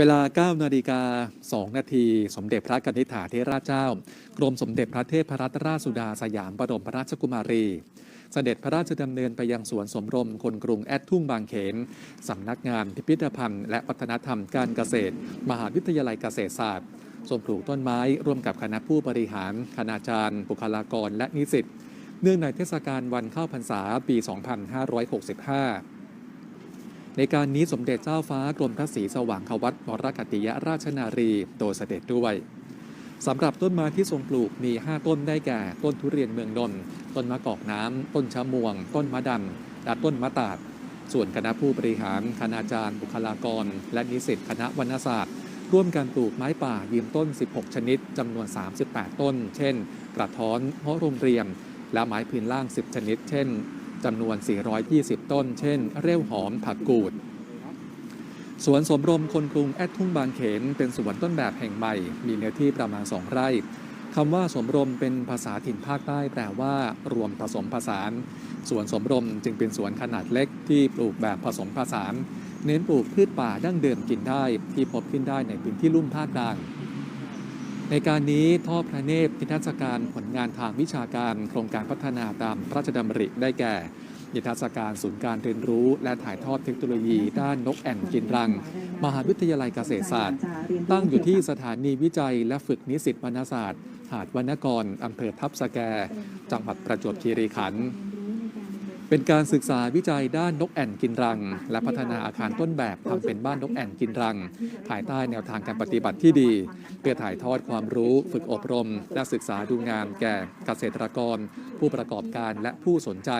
เวลา 9 นาฬิกา 2 นาที สมเด็จพระกนิษฐาธิราชเจ้า กรมสมเด็จพระเทพรัตนราชสุดาสยามบรมราชกุมารี เสด็จพระราชดำเนินไปยังสวนสมรมคนกรุงแอดทุ่งบางเขน สำนักงานพิพิธภัณฑ์และวัฒนธรรมการเกษตร มหาวิทยาลัยเกษตรศาสตร์ทรงปลูกต้นไม้ร่วมกับคณะผู้บริหาร คณาจารย์ บุคลากร และนิสิต เนื่องในเทศกาลวันเข้าพรรษาปี 2565 ในการนี้สมเด็จเจ้าฟ้ากรมพระศรีสว่างควัตวรกติยราชนารีโดยเสด็จด้วยสำหรับต้นไม้ที่ทรงปลูกมี 5 ต้นได้แก่ ต้นทุเรียนเมืองนนท์ต้นมะกอกน้ำ ต้นชะมวง ต้นมะดันและต้นมะตาด ส่วนคณะผู้บริหาร คณาจารย์ บุคลากร และนิสิตคณะวรรณศาสตร์ ร่วมกันปลูกไม้ป่ายืมต้น 16 ชนิดจำนวน 38 ต้น เช่น กระท้อนเพาะโรงเรียนและไม้พื้นล่าง 10 ชนิด เช่น จำนวน 420 ต้น เช่น เร่วหอมผักกูด สวนสมรมคนกรุงแอดทุ่งบางเขน เป็นสวนต้นแบบแห่งใหม่ มีเนื้อที่ประมาณ 2 ไร่คำว่าสมรมเป็นภาษาถิ่นภาคใต้แปลว่ารวมผสมผสาน สวนสมรมจึงเป็นสวนขนาดเล็กที่ปลูกแบบผสมผสาน เน้นปลูกพืชป่าดั้งเดิมกินได้ที่พบขึ้นได้ในพื้นที่ลุ่มภาคกลาง ในการนี้ทอดพระเนตรนิทรรศการผลงานทางวิชาการโครงการพัฒนาตามพระราชดำริได้แก่ นิทรรศการศูนย์การเรียนรู้ และถ่ายทอดเทคโนโลยีด้านนกแอ่นกินรัง มหาวิทยาลัยเกษตรศาสตร์ ตั้งอยู่ที่สถานีวิจัยและฝึกนิสิตวรรณศาสตร์ หาดวรรณกรอำเภอทับสแก จังหวัดประจวบคีรีขันธ์ เป็นการศึกษาวิจัยด้านนกแอ่นกินรัง และพัฒนาอาคารต้นแบบทำเป็นบ้านนกแอ่นกินรัง ภายใต้แนวทางการปฏิบัติที่ดี เพื่อถ่ายทอดความรู้ ฝึกอบรม และศึกษาดูงานแก่เกษตรกร ผู้ประกอบการและผู้สนใจ